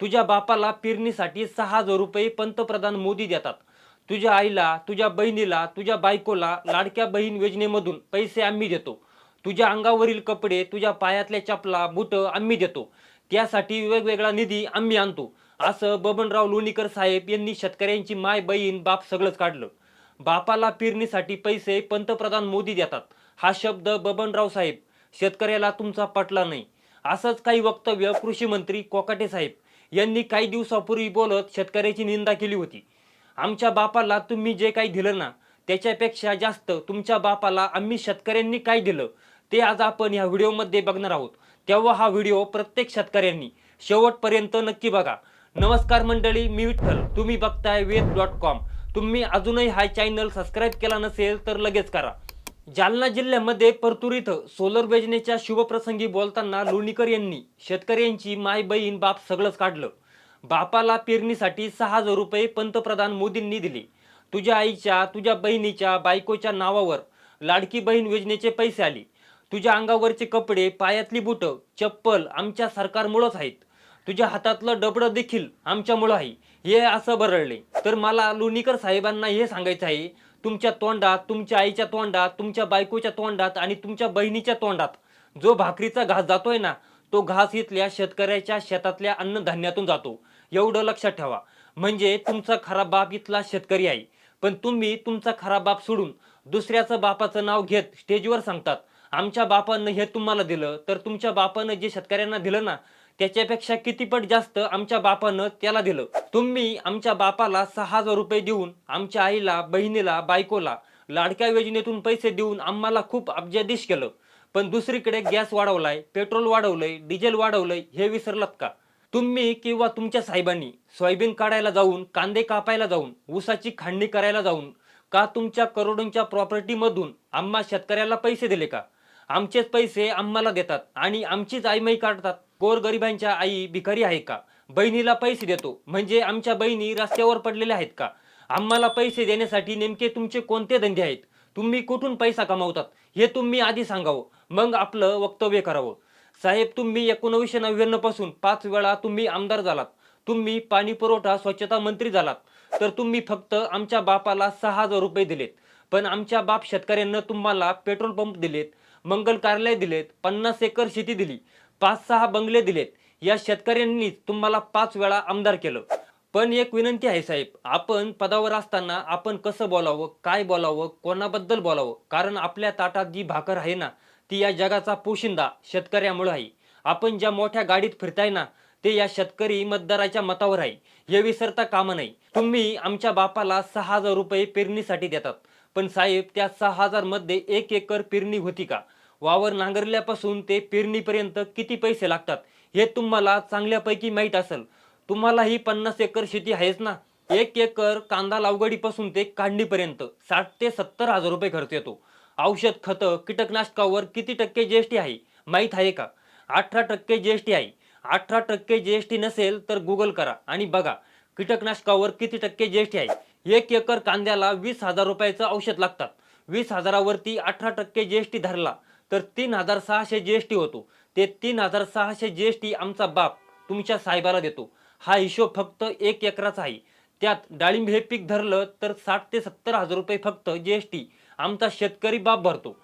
तुझ्या बापाला पेरणीसाठी सहा हजार रुपये पंतप्रधान मोदी देतात. तुझ्या आईला तुझ्या बहिणीला तुझ्या बायकोला लाडक्या बहीण योजनेमधून पैसे आम्ही देतो. तुझ्या अंगावरील कपडे तुझ्या पायातल्या चपला बुट आम्ही देतो. त्यासाठी वेगवेगळा निधी आम्ही आणतो. असं बबनराव लोणीकर साहेब यांनी शेतकऱ्यांची माय बहीण बाप सगळंच काढलं. बापाला पेरणीसाठी पैसे पंतप्रधान मोदी देतात. हा शब्द बबनराव साहेब शेतकऱ्याला तुमचा पटला नाही. असंच काही वक्तव्य कृषी मंत्री कोकाटे साहेब यांनी काही दिवसापूर्वी बोलत शेतकऱ्याची निंदा केली होती. आमच्या बापाला तुम्ही जे काही दिलं ना त्याच्यापेक्षा जास्त तुमच्या बापाला आम्ही शेतकऱ्यांनी काय दिलं ते आज आपण ह्या व्हिडिओमध्ये बघणार आहोत. तेव्हा हा व्हिडिओ प्रत्येक शेतकऱ्यांनी शेवटपर्यंत नक्की बघा. नमस्कार मंडळी मी विठ्ठल. तुम्ही बघताय वेद डॉट कॉम. तुम्ही अजूनही हा चॅनल सबस्क्राईब केला नसेल तर लगेच करा. जालना जिल्ह्यामध्ये परतूर इथं सोलर योजनेच्या शुभप्रसंगी बोलताना लोणीकर यांनी शेतकऱ्यांची माय बहीण बाप सगळंच काढलं. बापाला पेरणीसाठी सहा हजार रुपये पंतप्रधान मोदींनी दिले. तुझ्या आईच्या तुझ्या बहिणीच्या बायकोच्या नावावर लाडकी बहीण योजनेचे पैसे आले. तुझ्या अंगावरचे कपडे पायातली बुटं चप्पल आमच्या सरकारमुळंच आहेत. तुझ्या हातातलं डबडं देखील आमच्यामुळं आहे. हे असं बरळले. तर मला लोणीकर साहेबांना हे सांगायचं आहे तुमच्या तोंडात तुमच्या आईच्या तोंडात तुमच्या बायकोच्या तोंडात आणि तुमच्या बहिणीच्या तोंडात जो भाकरीचा घास जातोय ना तो घास इथल्या शेतकऱ्याच्या शेतातल्या अन्नधान्यातून जातो. एवढं लक्षात ठेवा. म्हणजे तुमचा खरा बाप इथला शेतकरी आहे. पण तुम्ही तुमचा खरा बाप सोडून दुसऱ्याचं बापाचं नाव घेत स्टेजवर सांगतात. आमच्या बापानं हे तुम्हाला दिलं तर तुमच्या बापानं जे शेतकऱ्यांना दिलं ना त्याच्यापेक्षा कितीपट जास्त आमच्या बापानं त्याला दिलं. तुम्ही आमच्या बापाला सहा हजार रुपये देऊन आमच्या आईला बहिणीला बायकोला लाडक्या योजनेतून पैसे देऊन आम्हाला खूप अब्जादिश केलं. पण दुसरीकडे गॅस वाढवलाय पेट्रोल वाढवलंय डिझेल वाढवलंय हे विसरलात का? तुम्ही किंवा तुमच्या साहेबांनी सोयाबीन काढायला जाऊन कांदे कापायला जाऊन ऊसाची खांडणी करायला जाऊन का तुमच्या करोडोंच्या प्रॉपर्टीमधून आम्हा शेतकऱ्याला पैसे दिले का? आमचेच पैसे आम्हाला देतात आणि आमचीच आईमाई काढतात. गोरगरिबांच्या आई भिकारी आहे का? बहिणीला पैसे देतो. म्हणजे आमच्या बहिणी रस्त्यावर पडलेल्या आहेत का? आम्हाला पैसे देण्यासाठी नेमके तुमचे कोणते धंदे आहेत? तुम्ही कुठून पैसा कमावतात? हे तुम्ही आधी सांगावं. मग आपलं वक्तव्य करावं. साहेब तुम्ही एकोणवीसशे नव्याण्णवपासून पाच वेळा तुम्ही आमदार झालात. तुम्ही पाणी पुरवठा स्वच्छता मंत्री झालात. तर तुम्ही फक्त आमच्या बापाला सहा हजार रुपये दिलेत. पण आमच्या बाप शेतकऱ्यांना तुम्हाला पेट्रोल पंप दिलेत. मंगल कार्यालय दिलेत पन्नास एकर शेती दिली पाच सहा बंगले दिलेत. या शेतकऱ्यांनीच तुम्हाला पाच वेळा आमदार केलं. पण एक विनंती आहे साहेब आपण पदावर असताना आपण कसं बोलावं काय बोलावं कोणाबद्दल बोलावं? कारण आपल्या ताटात जी भाकर आहे ना ती या जगाचा पोशिंदा शेतकऱ्यामुळे आहे. आपण ज्या मोठ्या गाडीत फिरताय ना ते या शेतकरी मतदाराच्या मतावर आहे. हे विसरता कामा नाही तुम्ही आमच्या बापाला सहा हजार रुपये पेरणीसाठी देतात. पण साहेब त्या सहा हजारमध्ये एक एकर पेरणी होती का? वावर नांगरल्यापासून ते पेरणीपर्यंत किती पैसे लागतात? हे तुम्हाला चांगल्यापैकी माहीत असेल. तुम्हाला ही पन्नास एकर शेती आहेच ना? एक एकर कांदा लावगडीपासून ते काढणीपर्यंत साठ ते सत्तर हजार रुपये खर्च येतो. औषध खतं कीटकनाशकावर किती टक्के जीएसटी आहे? माहीत आहे का? अठरा टक्के जीएसटी आहे. अठरा टक्के जीएसटी नसेल तर गुगल करा आणि बघा कीटकनाशकावर किती टक्के जीएसटी आहे? एक एकर कांद्याला वीस हजार रुपयाचं औषध लागतात. वीस हजारावरती अठरा टक्के जी एस टी धरला तर तीन हजार सहाशे जी एश टी होतो. ते तीन हजार सहाशे जी एश टी आमचा बाप तुमच्या साहेबाला देतो. हा हिशोब फक्त एक एकराचा आहे. त्यात डाळिंब हे पीक धरलं तर साठ ते सत्तर हजार रुपये फक्त जी एस टी आमचा शेतकरी बाप भरतो.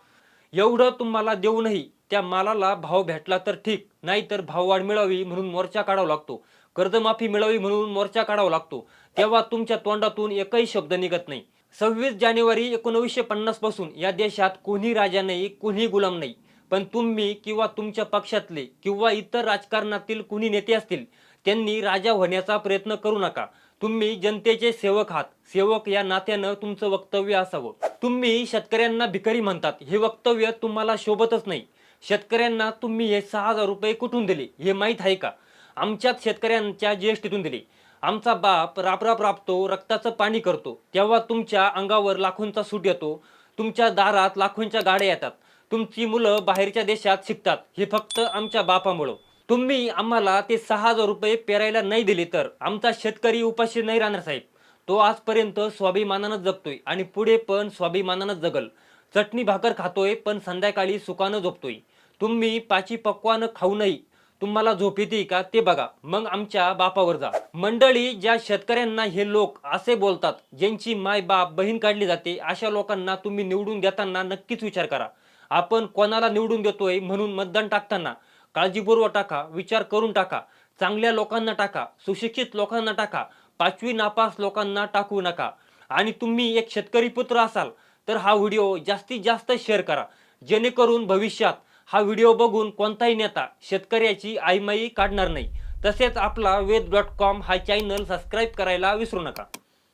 एवढं तुम्हाला देऊनही त्या मालाला भाव भेटला तर ठीक नाहीतर भाववाढ मिळावी म्हणून मोर्चा काढावा लागतो. कर्जमाफी मिळावी म्हणून मोर्चा काढावा लागतो. तेव्हा तुमच्या तोंडातून एकही शब्द निघत नाही. सव्वीस जानेवारी एकोणवीसशे पन्नासपासून या देशात कोणी राजा नाही कोणी गुलाम नाही. पण तुम्ही किंवा तुमच्या पक्षातले किंवा इतर राजकारणातील कुणी नेते असतील त्यांनी राजा होण्याचा प्रयत्न करू नका. तुम्ही जनतेचे सेवक आहात. सेवक या नात्यानं तुमचं वक्तव्य असावं. तुम्ही शेतकऱ्यांना भिकारी म्हणतात. हे वक्तव्य तुम्हाला शोभतच नाही. शेतकऱ्यांना तुम्ही हे सहा हजार रुपये कुठून दिले हे माहीत आहे का? आमच्याच शेतकऱ्यांच्या जीएसटीतून दिली. आमचा बाप रापराप राबतो रक्ताचं पाणी करतो. तेव्हा तुमच्या अंगावर लाखोंचा सूट येतो. तुमच्या दारात लाखोंच्या गाड्या येतात. तुमची मुलं बाहेरच्या देशात शिकतात. हे फक्त आमच्या बापामुळं. तुम्ही आम्हाला ते सहा हजार रुपये पेरायला नाही दिले तर आमचा शेतकरी उपाशी नाही राहणार साहेब. तो आजपर्यंत स्वाभिमानानंच जगतोय आणि पुढे पण स्वाभिमानानं जगल. चटणी भाकर खातोय पण संध्याकाळी सुकानं झोपतोय. तुम्ही पाची पक्वानं खाऊनही तुम्हाला झोप येते का? ते बघा. मग आमच्या बापावर जा. मंडळी ज्या शेतकऱ्यांना हे लोक असे बोलतात ज्यांची माय बाप बहीण काढली जाते अशा लोकांना तुम्ही निवडून देताना नक्कीच विचार करा. आपण कोणाला निवडून देतोय म्हणून मतदान टाकताना काळजीपूर्वक टाका विचार करून टाका चांगल्या लोकांना टाका सुशिक्षित लोकांना टाका पाचवी नापास लोकांना टाकू नका. आणि तुम्ही एक शेतकरी पुत्र असाल तर हा व्हिडिओ जास्तीत जास्त शेअर करा. जेणेकरून भविष्यात हा व्हिडिओ बघून कोणताही नेता शेतकऱ्याची आईमाई काढणार नाही. तसेच आपला वेद डॉट कॉम हा चॅनल सबस्क्राईब करायला विसरू नका.